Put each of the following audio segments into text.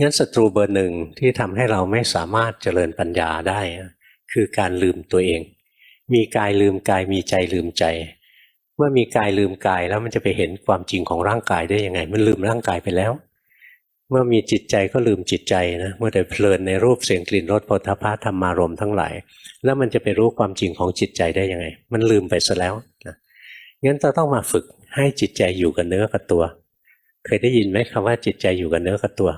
งั้นศัตรูเบอร์หนึ่งที่ทำให้เราไม่สามารถเจริญปัญญาได้ คือการลืมตัวเอง มีกายลืมกายมีใจลืมใจ เมื่อมีกายลืมกายแล้วมันจะไปเห็นความจริงของร่างกายได้ยังไง มันลืมร่างกายไปแล้ว เมื่อมีจิตใจก็ลืมจิตใจนะเมื่อได้เพลินในรูปเสียงกลิ่นรสโผฏฐัพะธรรมารมทั้งหลาย แล้วมันจะไปรู้ความจริงของจิตใจได้ยังไง มันลืมไปซะแล้วนะงั้นเราต้องมาฝึกให้จิตใจอยู่กับเนื้อกับตัว เคยได้ยินไหมคำว่าจิตใจอยู่กับเนื้อกับตัว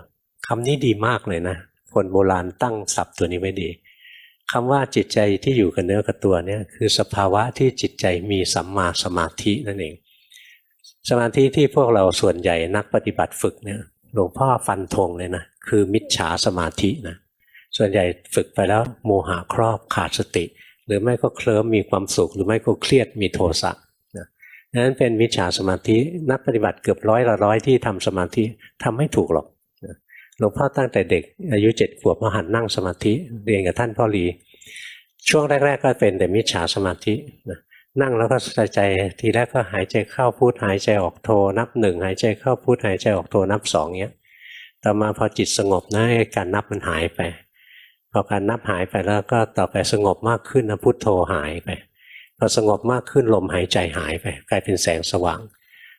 คำนี้ดีมากเลยนะ คนโบราณตั้งศัพท์ตัวนี้ไว้ดีคำว่าจิตใจที่อยู่กับเนื้อกับตัวเนี่ยคือสภาวะที่จิตใจมีสัมมาสมาธินั่นเอง สมาธิที่พวกเราส่วนใหญ่นักปฏิบัติฝึกเนี่ยหลวงพ่อฟันธงเลยนะคือมิจฉาสมาธินะส่วนใหญ่ฝึกไปแล้วโมหะครอบขาดสติ หรือไม่ก็เคลิ้มมีความสุข หรือไม่ก็เครียดมีโทสะนะนั้นเป็นมิจฉาสมาธินักปฏิบัติเกือบร้อยละร้อยที่ทำสมาธิทำไม่ถูกหรอก หลวงพ่อตั้งแต่เด็ก อายุเจ็ดขวบมาหัดนั่งสมาธิเรียนกับท่านพ่อหลี ช่วงแรก ๆ ก็เป็นแต่มิจฉาสมาธินะนั่งแล้วก็ใส่ใจทีแรกก็หายใจเข้าพูดหายใจออกโทนับหนึ่งหายใจเข้าพูดหายใจออกโทนับสองเนี้ยต่อมาพอจิตสงบนะการนับมันหายไปพอการนับหายไปแล้วก็ต่อไปสงบมากขึ้นนะพุทโธหายไปพอสงบมากขึ้นลมหายใจหายไป กลายเป็นแสงสว่าง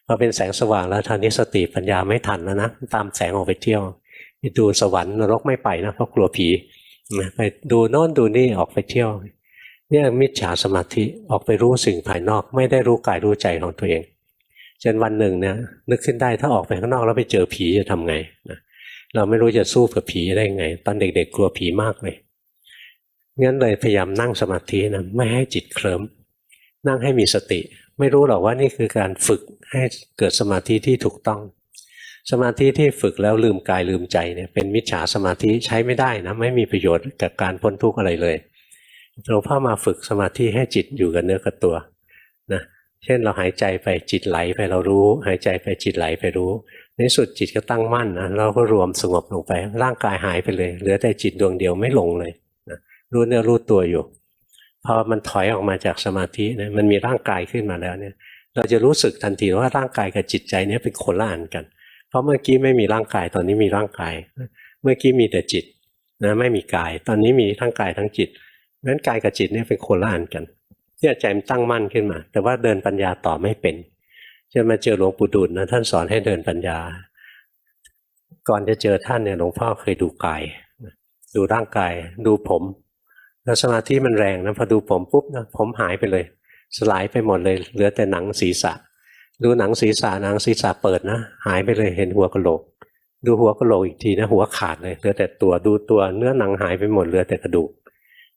พอเป็นแสงสว่างแล้วทางนี้สติปัญญาไม่ทันแล้วนะตามแสงออกไปเที่ยว ดูสวรรค์นรกไม่ไปนะเพราะกลัวผีไปดูโน่นดูนี่ออกไปเที่ยวเนี่ยมิจฉาสมาธิออกไปรู้สิ่งภายนอก ไม่ได้รู้กายรู้ใจของตัวเองจนวันหนึ่งเนี่ยนึกขึ้นได้ถ้าออกไปข้างนอกแล้วไปเจอผีจะทำไงนะเราไม่รู้จะสู้กับผีได้ไง ตอนเด็กๆกลัวผีมากเลยงั้นเลยพยายามนั่งสมาธินะไม่ให้จิตเคลิ้มนั่งให้มีสติ ไม่รู้หรอกว่านี่คือการฝึกให้เกิดสมาธิที่ถูกต้อง สมาธิที่ฝึกแล้วลืมกายลืมใจเนี่ยเป็นมิจฉาสมาธิใช้ไม่ได้นะไม่มีประโยชน์กับการพ้นทุกข์อะไรเลยหลวงพ่อมาฝึกสมาธิให้จิตอยู่กับเนื้อกับตัวนะเช่นเราหายใจไปจิตไหลไปเรารู้ หายใจไปจิตไหลไปรู้ ในสุดจิตก็ตั้งมั่นนะเราก็รวมสงบลงไป ร่างกายหายไปเลย เหลือแต่จิตดวงเดียวไม่หลงเลยนะรู้เนื้อรู้ตัวอยู่พอมันถอยออกมาจากสมาธินะมันมีร่างกายขึ้นมาแล้วเนี่ย เราจะรู้สึกทันทีว่าร่างกายกับจิตใจเนี่ยเป็นคนละอันกันเพราะเมื่อกี้ไม่มีร่างกายตอนนี้มีร่างกาย เมื่อกี้มีแต่จิตนะไม่มีกาย ตอนนี้มีทั้งกายทั้งจิตงั้นกายกับจิตเนี่ยเป็นคนละอันกันเนี่ยใจมันตั้งมั่นขึ้นมา แต่ว่าเดินปัญญาต่อไม่เป็นจะมาเจอหลวงปู่ดูลนะท่านสอนให้เดินปัญญา ก่อนจะเจอท่านเนี่ยหลวงพ่อเคยดูกาย ดูร่างกาย ดูผมแล้วสมาธิมันแรงนะพอดูผมปุ๊บนะผมหายไปเลย สลายไปหมดเลย เหลือแต่หนังศีรษะ ดูหนังศีรษะหนังศีรษะเปิดนะ หายไปเลยเห็นหัวกะโหลก ดูหัวกะโหลกอีกทีนะ หัวขาดเลยเหลือแต่ตัวดูตัวเนื้อหนังหายไปหมดเหลือแต่กระดูก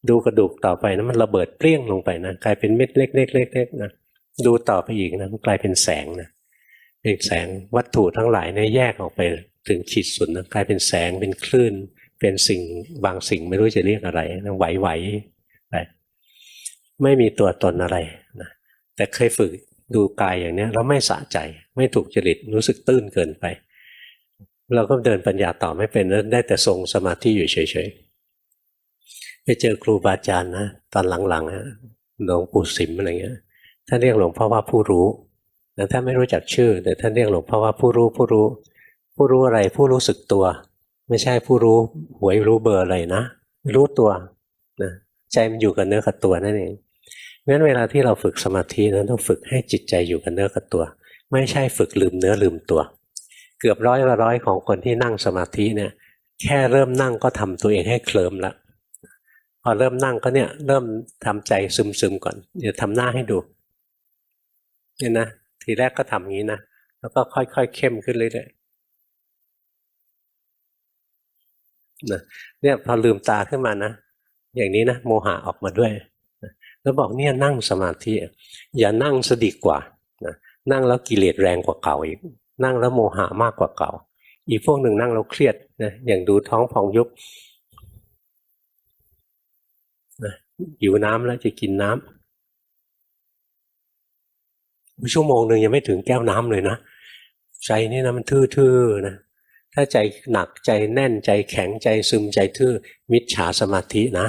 ดูกระดูกต่อไปนะมันระเบิดเปรี้ยงลงไปนะกลายเป็นเม็ดเล็กๆๆๆนะดูต่อไปอีกนะมันกลายเป็นแสงนะเป็นแสงวัตถุทั้งหลายเนี่ยแยกออกไปถึงขีดสุดนะกลายเป็นแสงเป็นคลื่น เป็นสิ่งบางสิ่งไม่รู้จะเรียกอะไรนะไหวๆไปไม่มีตัวตนอะไรนะแต่เคยฝึก ดูกายอย่างนี้แล้วไม่สะใจ ไม่ถูกจริตรู้สึกตื้นเกินไป เราก็เดินปัญญาต่อไม่เป็นได้แต่ทรงสมาธิอยู่เฉยๆไปเจอครูบาอาจารย์นะตอนหลังๆหลวงปู่สิมอะไรเงี้ยท่านเรียกหลวงพ่อว่าผู้รู้แต่ท่านไม่รู้จักชื่อ แต่ท่านเรียกหลวงพ่อว่าผู้รู้ผู้รู้ ผู้รู้อะไรผู้รู้สึกตัว ไม่ใช่ผู้รู้หวยรู้เบอร์อะไรนะรู้ตัวนะใจมันอยู่กับเนื้อกับตัวนั่นเอง งั้นเวลาที่เราฝึกสมาธินั้นต้องฝึกให้จิตใจอยู่กับเนื้อกับตัว ไม่ใช่ฝึกลืมเนื้อลืมตัว เกือบร้อยละร้อยของคนที่นั่งสมาธิเนี่ยแค่เริ่มนั่งก็ทำตัวเองให้เคลิมละพอเริ่มนั่งก็เนี่ยเริ่มทำใจซึมๆก่อนเดี๋ยวทำหน้าให้ดูเนี่ยนะทีแรกก็ทำอย่างนี้นะแล้วก็ค่อยๆเข้มขึ้นเรื่อยๆนะเนี่ยพอลืมตาขึ้นมานะอย่างนี้นะโมหะออกมาด้วย แล้วบอกเนี่ยนั่งสมาธิอย่านั่งสดีกว่านะนั่งแล้วกิเลสแรงกว่าเก่าอีก นั่งแล้วโมหะมากกว่าเก่า อีกพวกหนึ่งนั่งแล้วเครียดนะอย่างดูท้องพองยุบนะหิวน้ำแล้วจะกินน้ำชั่วโมงหนึ่งยังไม่ถึงแก้วน้ำเลยนะใจนี่นะมันทื่อๆนะถ้าใจหนักใจแน่นใจแข็งใจซึมใจทื่อมิจฉาสมาธินะ